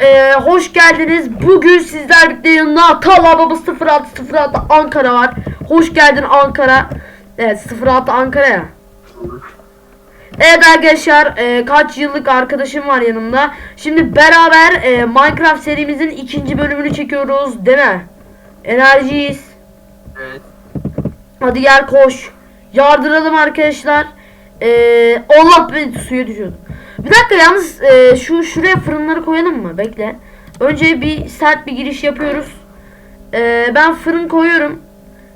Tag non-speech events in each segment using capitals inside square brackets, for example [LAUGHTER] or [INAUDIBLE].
e, hoş geldiniz. Bugün sizler birlikte yanında Talha Baba 0606 Ankara var. Hoş geldin Ankara. Evet 06 Ankara ya. Evet arkadaşlar e, kaç yıllık arkadaşım var yanımda. Şimdi beraber e, Minecraft serimizin ikinci bölümünü çekiyoruz değil mi? Enerjiyiz. Evet. Hadi gel koş. Yardıralım arkadaşlar. Ee, Allah beni suya düşürdüm. Bir dakika yalnız e, şu şuraya fırınları koyalım mı? Bekle. Önce bir sert bir giriş yapıyoruz. Ee, ben fırın koyuyorum.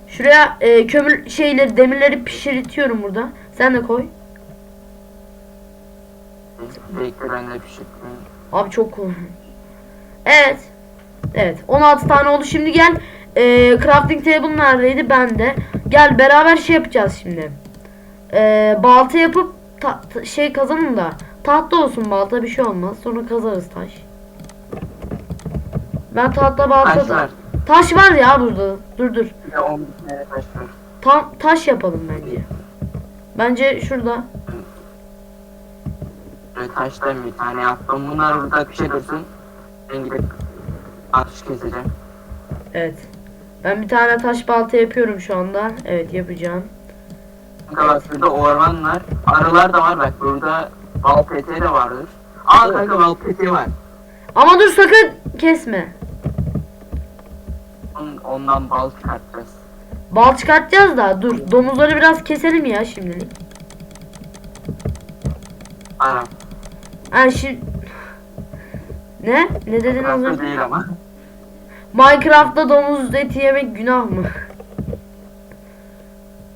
Şuraya e, kömür şeyleri demirleri pişirtiyorum burada. Sen de koy. Bekle ben de. Abi çok cool. Evet. Evet. 16 tane oldu. Şimdi gel. Ee, crafting table neredeydi? Bende. Gel beraber şey yapacağız şimdi. Ee, balta yapıp ta- ta- şey kazanın da. Tahta olsun balta bir şey olmaz. Sonra kazarız taş. Ben tahta balta Taş da. var. Taş var ya burada. Dur dur. Bir de 11 tane taş var. Tam taş yapalım bence. Bence şurada. Böyle taştan bir tane yaptım. Bunlar burada bir şey dursun. Ben gidip atış keseceğim. Evet. Ben bir tane taş balta yapıyorum şu anda. Evet yapacağım. Bak burada orman var. Arılar da var bak burada. Peteği de vardır. Aa kanka bal peteği var. Ama dur sakın kesme. On- Ondan bal çıkartacağız. Bal çıkartacağız da dur domuzları biraz keselim ya şimdilik. Ara. Ha şimdi ne? Ne dedin az önce? değil ama. Minecraft'ta domuz eti yemek günah mı?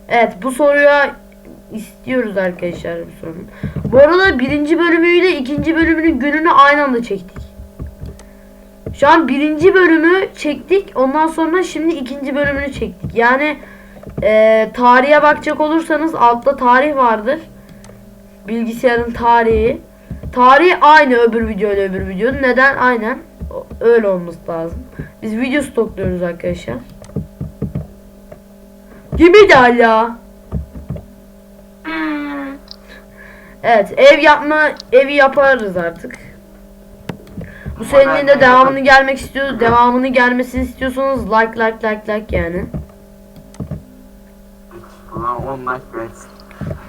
Evet bu soruya istiyoruz arkadaşlar bu sorunu. Bu arada birinci bölümüyle ikinci bölümünün gününü aynı anda çektik. Şu an birinci bölümü çektik. Ondan sonra şimdi ikinci bölümünü çektik. Yani eee tarihe bakacak olursanız altta tarih vardır. Bilgisayarın tarihi. Tarih aynı öbür video ile öbür videonun. Neden? Aynen. Öyle olması lazım. Biz video stokluyoruz arkadaşlar. Gibi de hala. Evet ev yapma evi yaparız artık. Bu serinin de devamını gelmek istiyor. Devamını gelmesini istiyorsanız like like like like yani. Buna 10 like gelsin.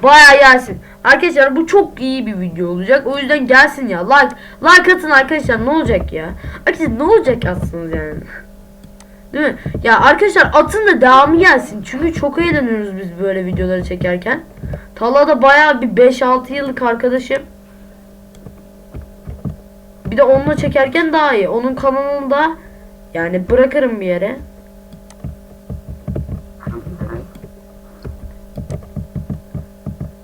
Baya gelsin. Arkadaşlar bu çok iyi bir video olacak. O yüzden gelsin ya. Like like atın arkadaşlar ne olacak ya? Arkadaşlar ne olacak atsınız yani? Değil mi? Ya arkadaşlar atın da devamı gelsin. Çünkü çok eğleniyoruz biz böyle videoları çekerken. Talha da baya bir 5-6 yıllık arkadaşım. Bir de onunla çekerken daha iyi. Onun kanalında yani bırakırım bir yere.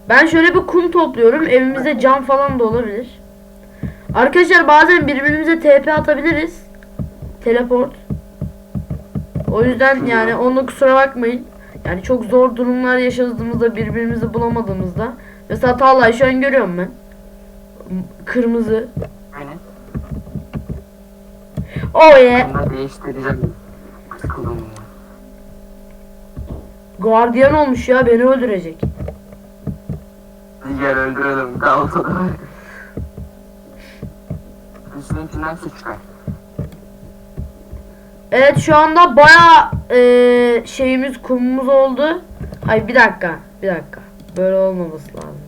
Ben şöyle bir kum topluyorum. Evimizde cam falan da olabilir. Arkadaşlar bazen birbirimize TP atabiliriz. Teleport. O yüzden yani onu kusura bakmayın. Yani çok zor durumlar yaşadığımızda birbirimizi bulamadığımızda. Mesela Talha'yı şu an görüyorum ben. Kırmızı. Aynen. Oh yeah. Da değiştireceğim. Sıkıldım ya. Guardian olmuş ya beni öldürecek. Gel öldürelim. Kaldı da. Üstünkinden su çıkar. Evet şu anda baya şeyimiz kumumuz oldu. Hayır bir dakika bir dakika. Böyle olmaması lazım.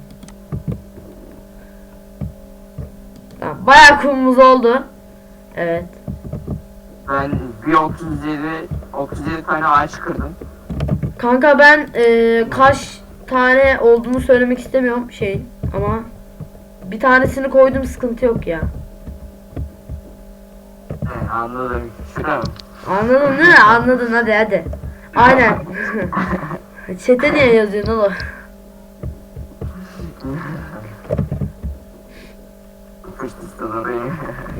Tamam, baya kumumuz oldu. Evet. Ben bir 37 37 tane ağaç kırdım. Kanka ben eee, kaç tane olduğunu söylemek istemiyorum şey ama bir tanesini koydum sıkıntı yok ya. He, anladım. Şuraya mı? Anladın değil mi? [LAUGHS] Anladın hadi hadi. Aynen. [LAUGHS] Çete niye yazıyorsun oğlum? [LAUGHS]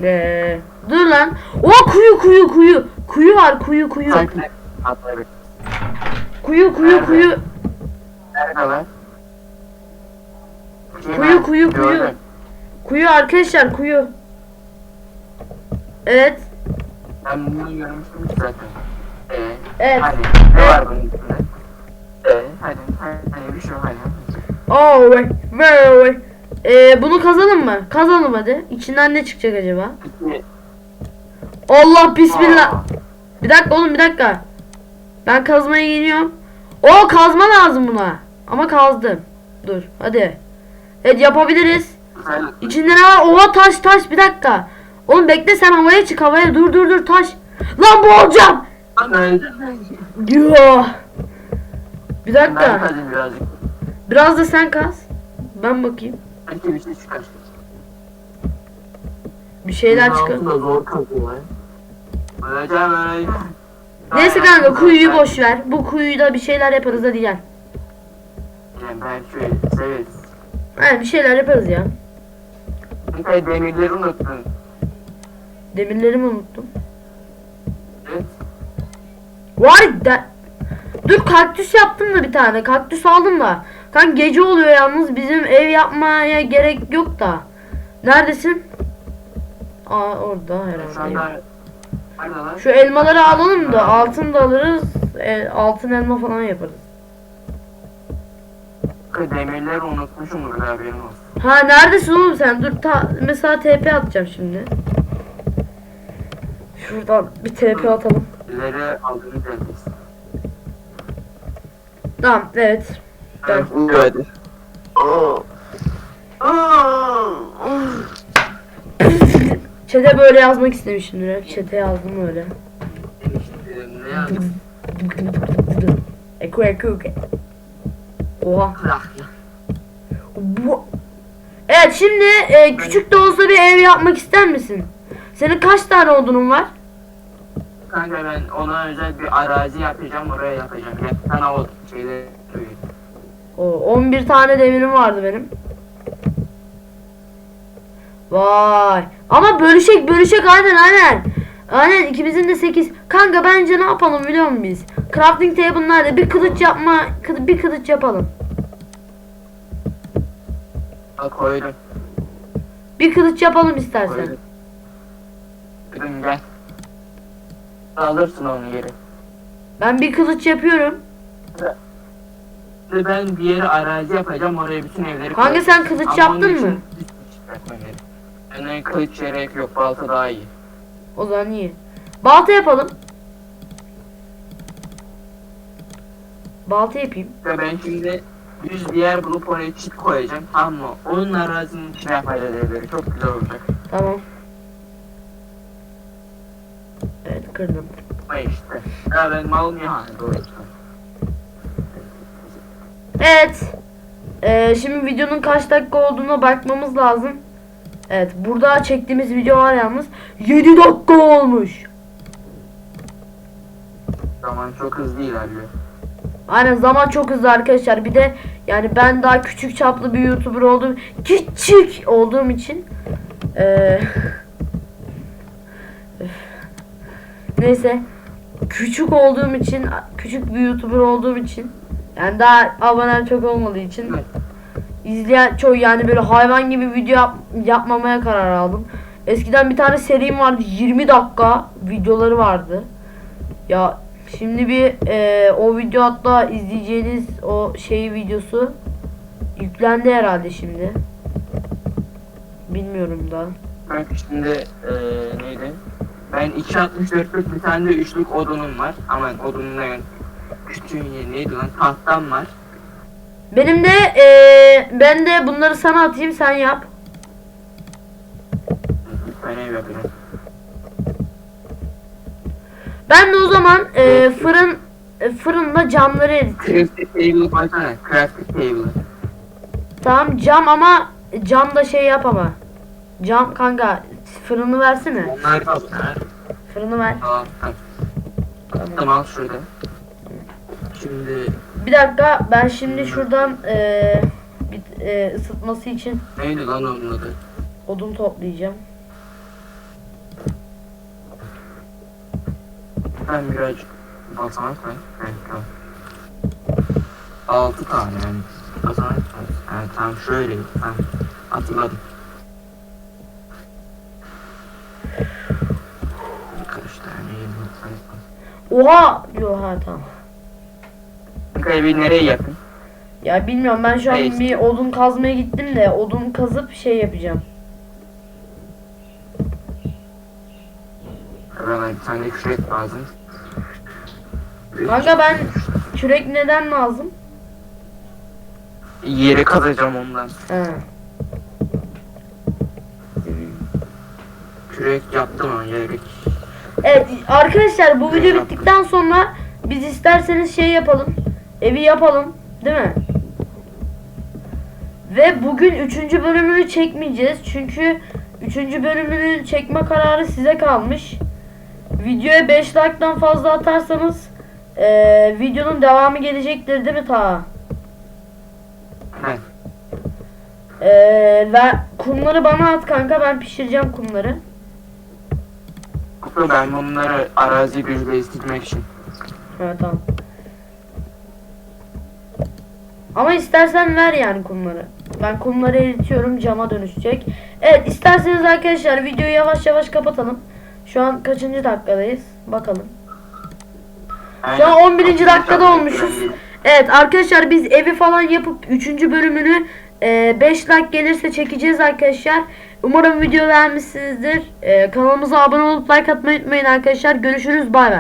Ee, dur lan. O kuyu kuyu kuyu. Kuyu var kuyu kuyu. Kuyu kuyu kuyu. Nerede lan? Kuyu, kuyu, kuyu. Kuyu arkadaşlar kuyu. Evet. Ben bunu görmüştüm zaten. Ee, Evet. Hadi. Ne var bunun içinde? Ee, hadi. Hadi bir şey yok hadi. Oh wait, wait. Ee, bunu kazalım mı? Kazalım hadi. İçinden ne çıkacak acaba? İki, Allah bismillah. Aa, Bir dakika oğlum bir dakika. Ben kazmaya geliyorum. O kazma lazım buna. Ama kazdım. Dur hadi. Evet yapabiliriz. güzel. İçinde ne var? Oha taş taş bir dakika. Oğlum bekle sen havaya çık havaya dur dur dur taş. Lan boğulacağım. Öldüm. Yo. Bir Ben dakika. kazayım birazcık. Biraz da sen kaz. Ben bakayım. Belki bir şey çıkar. Bir şeyler Bunun çıkar. altında zor kazıyorlar. Öleceğim öleceğim. Neyse kanka kuyuyu boş ver. Bu kuyuda bir şeyler yaparız hadi gel. Yani ben şöyle severiz. Yani bir şeyler yaparız ya. Kanka demirleri unuttun. Demirlerimi unuttum. Var da. Dur kaktüs yaptım da bir tane. Kaktüs aldım da. Kanka gece oluyor yalnız bizim ev yapmaya gerek yok da. Neredesin? Aa orada herhalde. Şu elmaları alalım da altın da alırız. E, altın elma falan yaparız. Demirleri unutmuşum olsun. Ha neredesin oğlum sen? Dur ta mesela TP atacağım şimdi. Şuradan bir TP atalım. İleri aldığını gelmeyiz. Tamam evet. Ben. Oo. [LAUGHS] Çete böyle yazmak istemişimdir. Hep çete yazdım öyle. Ne yazdın? Eku eku. Oha. Bu- Evet şimdi e, küçük de olsa bir ev yapmak ister misin? Senin kaç tane odunun var? Kanka ben ona özel bir arazi yapacağım oraya yapacağım. Gel sana o şeyleri söyleyeyim. O 11 tane demirim vardı benim. Vay. Ama bölüşek bölüşek aynen aynen. Aynen ikimizin de 8. Kanka bence ne yapalım biliyor musun biz? Crafting table nerede? Bir kılıç yapma, kı- bir kılıç yapalım. Bak koydum. Bir kılıç yapalım istersen. Koydum gel. Alırsın onu geri. Ben bir kılıç yapıyorum. Ve ben bir yere arazi yapacağım oraya bütün evleri Kanka koyacağım. sen kılıç Ama yaptın onun mı? bir kılıç yapmam gerek. Benden kılıç gerek yok balta daha iyi. O zaman iyi. Balta yapalım. Balta yapayım. Ve ben şimdi düz bir yer bulup oraya çit koyacağım tamam mı? Onun arazinin içine yapacağız evleri çok güzel olacak. Tamam. Evet kırdım. Ama işte. Ya ben malım ya doğru. Evet. Ee, şimdi videonun kaç dakika olduğuna bakmamız lazım. Evet burada çektiğimiz video var yalnız. 7 dakika olmuş. Zaman çok hızlı ilerliyor. Aynen zaman çok hızlı arkadaşlar. Bir de yani ben daha küçük çaplı bir YouTuber olduğum küçük olduğum için eee, neyse küçük olduğum için küçük bir YouTuber olduğum için yani daha abonem çok olmadığı için izleyen çok yani böyle hayvan gibi video yap- yapmamaya karar aldım. Eskiden bir tane serim vardı 20 dakika videoları vardı. Ya şimdi bir e, o video hatta izleyeceğiniz o şey videosu yüklendi herhalde şimdi. Bilmiyorum da. Ben şimdi eee neydi? Ben 2.64'lük bir tane de üçlük odunum var. Aman odunun ne? Küçüğün yeri neydi lan? Tahtam var. Benim de e, ben de bunları sana atayım sen yap. Ben ev yapacağım. Ben de o zaman e, fırın e, fırında camları eriteyim. Crafting table koysana. Crafting table. Tamam cam ama cam da şey yap ama. Cam kanka fırını versene. Onlar. Fırını ver. Tamam. Tamam. Tamam şurada. Şimdi Bir dakika ben şimdi şuradan e, bir, e, ısıtması için neydi lan onun adı? odun toplayacağım. Ben birazcık basamak var. Evet tamam. Altı tane yani. Basamak var. Evet tamam şöyle. Tamam. Hatırladım. Birkaç tane yeni basamak var. Oha! Yo ha tamam. Kanka evi nereye yapın? Ya bilmiyorum ben şu an Neyse. bir odun kazmaya gittim de odun kazıp şey yapacağım. Bana bir tane kürek lazım. Kanka ben kürek neden lazım? Yeri kazacağım ondan. He. Kürek yaptım ama gerek. Evet arkadaşlar bu video bittikten sonra biz isterseniz şey yapalım. Evi yapalım. Değil mi? Ve bugün 3. bölümünü çekmeyeceğiz. Çünkü 3. bölümünü çekme kararı size kalmış. Videoya 5 like'dan fazla atarsanız eee, videonun devamı gelecektir değil mi ta? Evet. Ve kumları bana at kanka ben pişireceğim kumları. Ben bunları arazi birleştirmek için. Evet tamam. Ama istersen ver yani kumları. Ben kumları eritiyorum cama dönüşecek. Evet isterseniz arkadaşlar videoyu yavaş yavaş kapatalım. Şu an kaçıncı dakikadayız? Bakalım. Şu an 11. dakikada olmuşuz. Evet arkadaşlar biz evi falan yapıp 3. bölümünü 5 like gelirse çekeceğiz arkadaşlar. Umarım video beğenmişsinizdir. E, kanalımıza abone olup like atmayı unutmayın arkadaşlar. Görüşürüz bay bay.